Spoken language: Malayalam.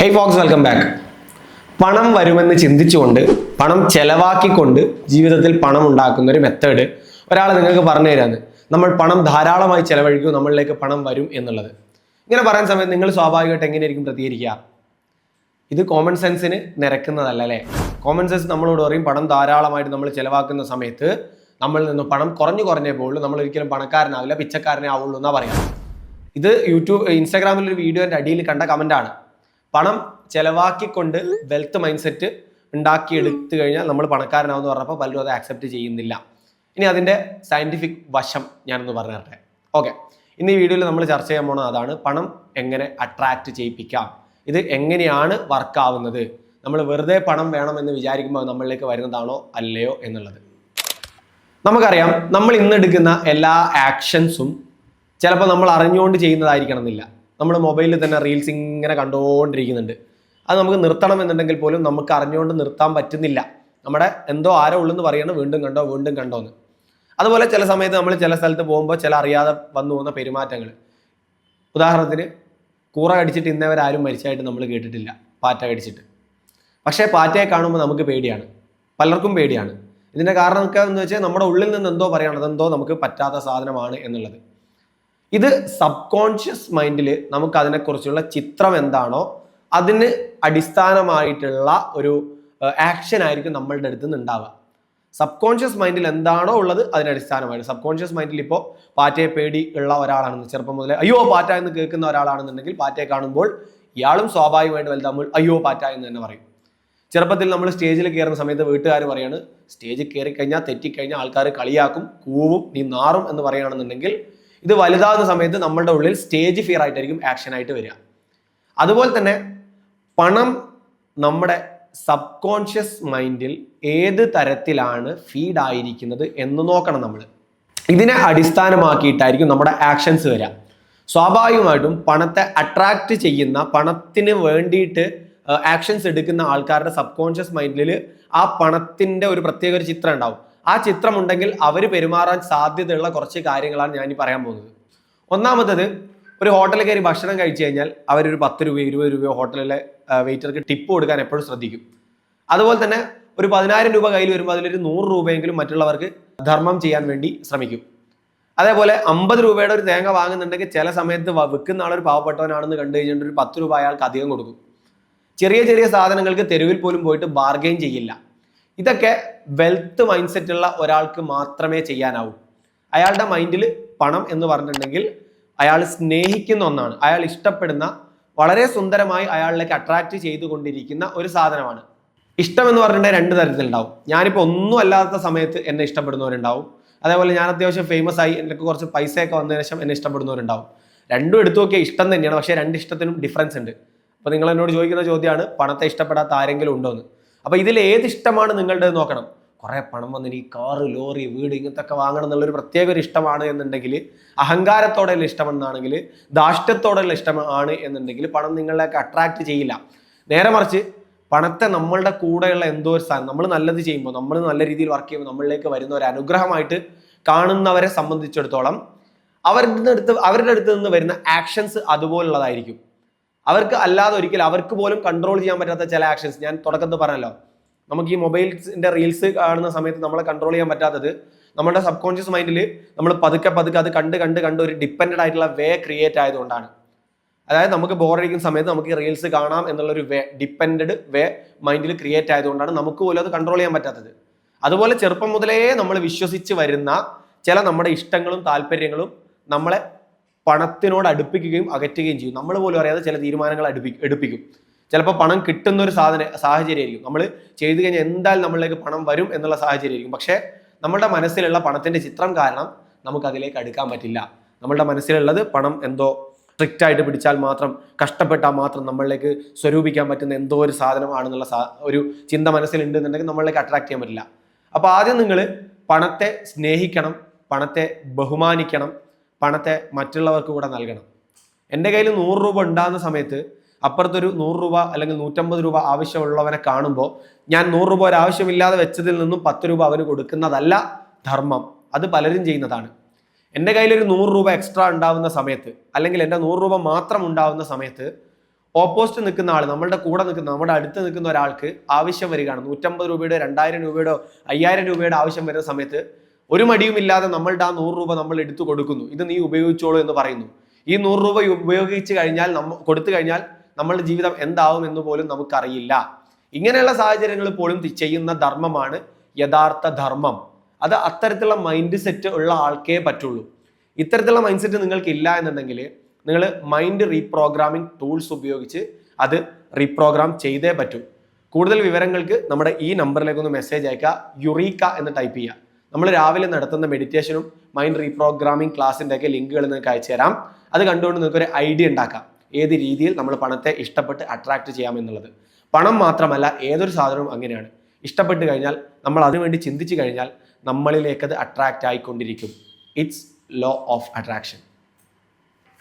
ഹേയ് ഫോക്സ് വെൽക്കം ബാക്ക് പണം വരുമെന്ന് ചിന്തിച്ചുകൊണ്ട് പണം ചെലവാക്കിക്കൊണ്ട് ജീവിതത്തിൽ പണം ഉണ്ടാക്കുന്ന ഒരു മെത്തേഡ് ഒരാൾ നിങ്ങൾക്ക് പറഞ്ഞു തരാന്ന് നമ്മൾ പണം ധാരാളമായി ചെലവഴിക്കും നമ്മളിലേക്ക് പണം വരും എന്നുള്ളത്. ഇങ്ങനെ പറയുന്ന സമയത്ത് നിങ്ങൾ സ്വാഭാവികമായിട്ട് എങ്ങനെയായിരിക്കും പ്രതികരിക്കുക? ഇത് കോമൺ സെൻസിന് നിരക്കുന്നതല്ല അല്ലേ? കോമൺ സെൻസ് നമ്മളോട് പറയും പണം ധാരാളമായിട്ട് നമ്മൾ ചെലവാക്കുന്ന സമയത്ത് നമ്മളിൽ നിന്ന് പണം കുറഞ്ഞു കുറഞ്ഞേ പോകുള്ളൂ നമ്മൾ ഒരിക്കലും പണക്കാരനാവില്ല പിച്ചക്കാരനെ ആവുള്ളൂ എന്നാ പറയാം. ഇത് യൂട്യൂബ് ഇൻസ്റ്റാഗ്രാമിൽ ഒരു വീഡിയോന്റെ അടിയിൽ കണ്ട കമന്റാണ് പണം ചെലവാക്കിക്കൊണ്ട് വെൽത്ത് മൈൻഡ് സെറ്റ് ഉണ്ടാക്കി എടുത്തു കഴിഞ്ഞാൽ നമ്മൾ പണക്കാരനാവെന്ന് പറഞ്ഞപ്പോൾ പലരും അത് ആക്സെപ്റ്റ് ചെയ്യുന്നില്ല. ഇനി അതിന്റെ സയന്റിഫിക് വശം ഞാനൊന്ന് പറഞ്ഞു തരട്ടെ. ഓക്കെ ഇന്ന് ഈ വീഡിയോയിൽ നമ്മൾ ചർച്ച ചെയ്യാൻ പോണത് അതാണ് പണം എങ്ങനെ അട്രാക്റ്റ് ചെയ്യിപ്പിക്കാം. ഇത് എങ്ങനെയാണ് വർക്കാവുന്നത് നമ്മൾ വെറുതെ പണം വേണമെന്ന് വിചാരിക്കുമ്പോൾ നമ്മളിലേക്ക് വരുന്നതാണോ അല്ലയോ എന്നുള്ളത്. നമുക്കറിയാം നമ്മൾ ഇന്ന് എടുക്കുന്ന എല്ലാ ആക്ഷൻസും ചിലപ്പോൾ നമ്മൾ അറിഞ്ഞുകൊണ്ട് ചെയ്യുന്നതായിരിക്കണം എന്നില്ല. നമ്മൾ മൊബൈലിൽ തന്നെ റീൽസ് ഇങ്ങനെ കണ്ടുകൊണ്ടിരിക്കുന്നുണ്ട് അത് നമുക്ക് നിർത്തണം എന്നുണ്ടെങ്കിൽ പോലും നമുക്ക് അറിഞ്ഞുകൊണ്ട് നിർത്താൻ പറ്റുന്നില്ല. നമ്മുടെ എന്തോ ആരോ ഉള്ളെന്ന് പറയണം വീണ്ടും കണ്ടോ വീണ്ടും കണ്ടോ എന്ന് അതുപോലെ ചില സമയത്ത് നമ്മൾ ചില സ്ഥലത്ത് പോകുമ്പോൾ ചില അറിയാതെ വന്നു പോകുന്ന പെരുമാറ്റങ്ങൾ. ഉദാഹരണത്തിന് കൂറ കടിച്ചിട്ട് ഇന്നവരാരും മരിച്ചായിട്ട് നമ്മൾ കേട്ടിട്ടില്ല പാറ്റ കടിച്ചിട്ട്. പക്ഷേ പാറ്റയെ കാണുമ്പോൾ നമുക്ക് പേടിയാണ്. പലർക്കും പേടിയാണ്. ഇതിന്റെ കാരണം ഒക്കെ എന്ന് വെച്ചാൽ നമ്മുടെ ഉള്ളിൽ നിന്ന് എന്തോ പറയണം അതെന്തോ നമുക്ക് പറ്റാത്ത സാധനമാണ് എന്നുള്ളത്. ഇത് സബ് കോൺഷ്യസ് മൈൻഡിൽ നമുക്ക് അതിനെക്കുറിച്ചുള്ള ചിത്രം എന്താണോ അതിന് അടിസ്ഥാനമായിട്ടുള്ള ഒരു ആക്ഷൻ ആയിരിക്കും നമ്മളുടെ അടുത്ത് നിന്ന് സബ് കോൺഷ്യസ് മൈൻഡിൽ എന്താണോ ഉള്ളത് അതിന് അടിസ്ഥാനമായിട്ട്. സബ് കോൺഷ്യസ് മൈൻഡിൽ ഇപ്പോൾ പാറ്റയെ പേടി ഉള്ള ഒരാളാണെന്ന് ചെറുപ്പം മുതലേ അയ്യോ പാറ്റ എന്ന് കേൾക്കുന്ന ഒരാളാണെന്നുണ്ടെങ്കിൽ പാറ്റയെ കാണുമ്പോൾ ഇയാളും സ്വാഭാവികമായിട്ട് വലുതാകുമ്പോൾ അയ്യോ പാറ്റ എന്ന് തന്നെ പറയും. ചെറുപ്പത്തിൽ നമ്മൾ സ്റ്റേജിൽ കയറുന്ന സമയത്ത് വീട്ടുകാർ പറയാണ് സ്റ്റേജിൽ കയറി കഴിഞ്ഞാൽ തെറ്റിക്കഴിഞ്ഞാൽ ആൾക്കാർ കളിയാക്കും കൂവും നീ നാറും എന്ന് പറയുകയാണെന്നുണ്ടെങ്കിൽ ഇത് വലുതാകുന്ന സമയത്ത് നമ്മളുടെ ഉള്ളിൽ സ്റ്റേജ് ഫിയർ ആയിട്ടായിരിക്കും ആക്ഷൻ ആയിട്ട് വരിക. അതുപോലെ തന്നെ പണം നമ്മുടെ സബ് കോൺഷ്യസ് മൈൻഡിൽ ഏത് തരത്തിലാണ് ഫീഡ് ആയിരിക്കുന്നത് എന്ന് നോക്കണം നമ്മൾ ഇതിനെ അടിസ്ഥാനമാക്കിയിട്ടായിരിക്കും നമ്മുടെ ആക്ഷൻസ് വരിക. സ്വാഭാവികമായിട്ടും പണത്തെ അട്രാക്റ്റ് ചെയ്യുന്ന പണത്തിന് വേണ്ടിയിട്ട് ആക്ഷൻസ് എടുക്കുന്ന ആൾക്കാരുടെ സബ് കോൺഷ്യസ് മൈൻഡിൽ ആ പണത്തിന്റെ ഒരു പ്രത്യേക ഒരു ചിത്രം ഉണ്ടാവും. ആ ചിത്രം ഉണ്ടെങ്കിൽ അവർ പെരുമാറാൻ സാധ്യതയുള്ള കുറച്ച് കാര്യങ്ങളാണ് ഞാൻ പറയാൻ പോകുന്നത്. ഒന്നാമത്തത് ഒരു ഹോട്ടലിൽ കയറി ഭക്ഷണം കഴിച്ചു കഴിഞ്ഞാൽ അവരൊരു പത്ത് രൂപ ഇരുപത് രൂപയോ ഹോട്ടലിലെ വെയിറ്റർക്ക് ടിപ്പ് കൊടുക്കാൻ എപ്പോഴും ശ്രദ്ധിക്കും. അതുപോലെ തന്നെ ഒരു പതിനായിരം രൂപ കയ്യിൽ വരുമ്പോൾ അതിലൊരു നൂറ് രൂപയെങ്കിലും മറ്റുള്ളവർക്ക് ധർമ്മം ചെയ്യാൻ വേണ്ടി ശ്രമിക്കും. അതേപോലെ അമ്പത് രൂപയുടെ ഒരു തേങ്ങ വാങ്ങുന്നുണ്ടെങ്കിൽ ചില സമയത്ത് വിൽക്കുന്ന ആളൊരു പാവപ്പെട്ടവനാണെന്ന് കണ്ടു കഴിഞ്ഞിട്ട് ഒരു പത്ത് രൂപ അയാൾക്ക് അധികം കൊടുക്കും. ചെറിയ ചെറിയ സാധനങ്ങൾക്ക് തെരുവിൽ പോലും പോയിട്ട് ബാർഗെയിൻ ചെയ്യില്ല. ഇതൊക്കെ വെൽത്ത് മൈൻഡ് സെറ്റ് ഉള്ള ഒരാൾക്ക് മാത്രമേ ചെയ്യാനാവൂ. അയാളുടെ മൈൻഡിൽ പണം എന്ന് പറഞ്ഞിട്ടുണ്ടെങ്കിൽ അയാൾ സ്നേഹിക്കുന്ന ഒന്നാണ്. അയാൾ ഇഷ്ടപ്പെടുന്ന വളരെ സുന്ദരമായി അയാളിലേക്ക് അട്രാക്റ്റ് ചെയ്തുകൊണ്ടിരിക്കുന്ന ഒരു സാധനമാണ്. ഇഷ്ടം എന്ന് പറഞ്ഞിട്ടുണ്ടെങ്കിൽ രണ്ട് തരത്തിലുണ്ടാവും. ഞാനിപ്പോൾ ഒന്നും അല്ലാത്ത സമയത്ത് എന്നെ ഇഷ്ടപ്പെടുന്നവരുണ്ടാവും. അതേപോലെ ഞാൻ അത്യാവശ്യം ഫേമസ് ആയി എനിക്ക് കുറച്ച് പൈസയൊക്കെ വന്നതിന് ശേഷം എന്നെ ഇഷ്ടപ്പെടുന്നവരുണ്ടാവും. രണ്ടും എടുത്തു നോക്കിയാൽ ഇഷ്ടം തന്നെയാണ്. പക്ഷേ രണ്ട് ഇഷ്ടത്തിനും ഡിഫറൻസ് ഉണ്ട്. അപ്പോൾ നിങ്ങൾ എന്നോട് ചോദിക്കുന്ന ചോദ്യമാണ് പണത്തെ ഇഷ്ടപ്പെടാത്ത ആരെങ്കിലും ഉണ്ടോ എന്ന്. അപ്പോൾ ഇതിൽ ഏത് ഇഷ്ടമാണ് നിങ്ങളുടെ നോക്കണം. കുറേ പണം വന്നിന് ഈ കാറ് ലോറി വീട് ഇങ്ങനത്തൊക്കെ വാങ്ങണം എന്നുള്ളൊരു പ്രത്യേക ഒരു ഇഷ്ടമാണ് എന്നുണ്ടെങ്കിൽ അഹങ്കാരത്തോടെയുള്ള ഇഷ്ടമെന്നാണെങ്കിൽ ദാഷ്ട്യത്തോടെയുള്ള ഇഷ്ടമാണ് എന്നുണ്ടെങ്കിൽ പണം നിങ്ങളിലേക്ക് അട്രാക്ട് ചെയ്യില്ല. നേരെ മറിച്ച് പണത്തെ നമ്മളുടെ കൂടെയുള്ള എന്തോ ഒരു സ്ഥാനം നമ്മൾ നല്ലത് ചെയ്യുമ്പോൾ നമ്മൾ നല്ല രീതിയിൽ വർക്ക് ചെയ്യുമ്പോൾ നമ്മളിലേക്ക് വരുന്ന ഒരു അനുഗ്രഹമായിട്ട് കാണുന്നവരെ സംബന്ധിച്ചിടത്തോളം അവരുടെ അടുത്ത് അവരുടെ അടുത്ത് നിന്ന് വരുന്ന ആക്ഷൻസ് അതുപോലുള്ളതായിരിക്കും. അവർക്ക് അല്ലാതെ ഒരിക്കലും അവർക്ക് പോലും കൺട്രോൾ ചെയ്യാൻ പറ്റാത്ത ചില ആക്ഷൻസ് ഞാൻ തുടക്കത്തിൽ പറഞ്ഞല്ലോ. നമുക്ക് ഈ മൊബൈൽസിന്റെ റീൽസ് കാണുന്ന സമയത്ത് നമ്മളെ കൺട്രോൾ ചെയ്യാൻ പറ്റാത്തത് നമ്മുടെ സബ് കോൺഷ്യസ് മൈൻഡിൽ നമ്മൾ പതുക്കെ പതുക്കെ അത് കണ്ട് കണ്ട് കണ്ട് ഒരു ഡിപ്പെൻഡ് ആയിട്ടുള്ള വേ ക്രിയേറ്റ് ആയതുകൊണ്ടാണ്. അതായത് നമുക്ക് ബോറടിക്കുന്ന സമയത്ത് നമുക്ക് റീൽസ് കാണാം എന്നുള്ള ഒരു വേ ഡിപ്പെൻഡ് വേ മൈൻഡിൽ ക്രിയേറ്റ് ആയതുകൊണ്ടാണ് നമുക്ക് പോലും അത് കൺട്രോൾ ചെയ്യാൻ പറ്റാത്തത്. അതുപോലെ ചെറുപ്പം മുതലേ നമ്മൾ വിശ്വസിച്ച് വരുന്ന ചില നമ്മുടെ ഇഷ്ടങ്ങളും താല്പര്യങ്ങളും നമ്മളെ പണത്തിനോട് അടുപ്പിക്കുകയും അകറ്റുകയും ചെയ്യും. നമ്മൾ പോലും അറിയാതെ ചില തീരുമാനങ്ങൾ അടുപ്പി എടുപ്പിക്കും. ചിലപ്പോൾ പണം കിട്ടുന്ന ഒരു സാധന സാഹചര്യമായിരിക്കും. നമ്മൾ ചെയ്തു കഴിഞ്ഞാൽ എന്തായാലും നമ്മളിലേക്ക് പണം വരും എന്നുള്ള സാഹചര്യമായിരിക്കും. പക്ഷേ നമ്മുടെ മനസ്സിലുള്ള പണത്തിന്റെ ചിത്രം കാരണം നമുക്ക് അതിലേക്ക് അടുക്കാൻ പറ്റില്ല. നമ്മളുടെ മനസ്സിലുള്ളത് പണം എന്തോ സ്ട്രിക്റ്റ് ആയിട്ട് പിടിച്ചാൽ മാത്രം കഷ്ടപ്പെട്ടാൽ മാത്രം നമ്മളിലേക്ക് സ്വരൂപിക്കാൻ പറ്റുന്ന എന്തോ ഒരു സാധനമാണെന്നുള്ള സാ- ഒരു ചിന്ത മനസ്സിലുണ്ടെന്നുണ്ടെങ്കിൽ നമ്മളിലേക്ക് അട്രാക്ട് ചെയ്യാൻ പറ്റില്ല. അപ്പോൾ ആദ്യം നിങ്ങൾ പണത്തെ സ്നേഹിക്കണം പണത്തെ ബഹുമാനിക്കണം പണത്തെ മറ്റുള്ളവർക്ക് കൂടെ നൽകണം. എന്റെ കയ്യിൽ നൂറ് രൂപ ഉണ്ടാകുന്ന സമയത്ത് അപ്പുറത്തൊരു നൂറ് രൂപ അല്ലെങ്കിൽ നൂറ്റമ്പത് രൂപ ആവശ്യമുള്ളവനെ കാണുമ്പോൾ ഞാൻ നൂറ് രൂപ ഒരാവശ്യമില്ലാതെ വെച്ചതിൽ നിന്നും പത്ത് രൂപ അവന് കൊടുക്കുന്നതല്ല ധർമ്മം. അത് പലരും ചെയ്യുന്നതാണ്. എന്റെ കയ്യിൽ ഒരു നൂറ് രൂപ എക്സ്ട്രാ ഉണ്ടാവുന്ന സമയത്ത് അല്ലെങ്കിൽ എന്റെ നൂറ് രൂപ മാത്രം ഉണ്ടാവുന്ന സമയത്ത് ഓപ്പോസിറ്റ് നിൽക്കുന്ന ആൾ നമ്മളുടെ കൂടെ നിൽക്കുന്ന നമ്മുടെ അടുത്ത് നിൽക്കുന്ന ഒരാൾക്ക് ആവശ്യം വരികയാണ്. നൂറ്റമ്പത് രൂപയുടെ രണ്ടായിരം രൂപയുടെ അയ്യായിരം രൂപയുടെ ആവശ്യം വരുന്ന സമയത്ത് ഒരു മടിയുമില്ലാതെ നമ്മളുടെ ആ നൂറ് രൂപ നമ്മൾ എടുത്തു കൊടുക്കുന്നു. ഇത് നീ ഉപയോഗിച്ചോളൂ എന്ന് പറയുന്നു. ഈ നൂറ് രൂപ ഉപയോഗിച്ച് കഴിഞ്ഞാൽ നമ്മ കൊടുത്തു കഴിഞ്ഞാൽ നമ്മളുടെ ജീവിതം എന്താവും എന്ന് പോലും നമുക്കറിയില്ല. ഇങ്ങനെയുള്ള സാഹചര്യങ്ങൾ പോലും ചെയ്യുന്ന ധർമ്മമാണ് യഥാർത്ഥ ധർമ്മം. അത് അത്തരത്തിലുള്ള മൈൻഡ് സെറ്റ് ഉള്ള ആൾക്കേ പറ്റുള്ളൂ. ഇത്തരത്തിലുള്ള മൈൻഡ് സെറ്റ് നിങ്ങൾക്ക് ഇല്ല എന്നുണ്ടെങ്കിൽ നിങ്ങൾ മൈൻഡ് റീപ്രോഗ്രാമിംഗ് ടൂൾസ് ഉപയോഗിച്ച് അത് റീപ്രോഗ്രാം ചെയ്തേ പറ്റൂ. കൂടുതൽ വിവരങ്ങൾക്ക് നമ്മുടെ ഈ നമ്പറിലേക്ക് ഒന്ന് മെസ്സേജ് അയക്കുക യുറീക്ക എന്ന് ടൈപ്പ് ചെയ്യുക. നമ്മൾ രാവിലെ നടത്തുന്ന മെഡിറ്റേഷനും മൈൻഡ് റീപ്രോഗ്രാമിംഗ് ക്ലാസ്സിന്റെ ഒക്കെ ലിങ്കുകൾ നിങ്ങൾക്ക് അയച്ചു തരാം. അത് കണ്ടുകൊണ്ട് നിങ്ങൾക്ക് ഒരു ഐഡിയ ഉണ്ടാക്കാം. ഏത് രീതിയിൽ നമ്മൾ പണത്തെ ഇഷ്ടപ്പെട്ട് അട്രാക്ട് ചെയ്യാമെന്നുള്ളത് പണം മാത്രമല്ല ഏതൊരു സാധനവും അങ്ങനെയാണ്. ഇഷ്ടപ്പെട്ട് കഴിഞ്ഞാൽ നമ്മൾ അതിനുവേണ്ടി ചിന്തിച്ചു കഴിഞ്ഞാൽ നമ്മളിലേക്ക് അത് attract ആയിക്കൊണ്ടിരിക്കും. It's law of attraction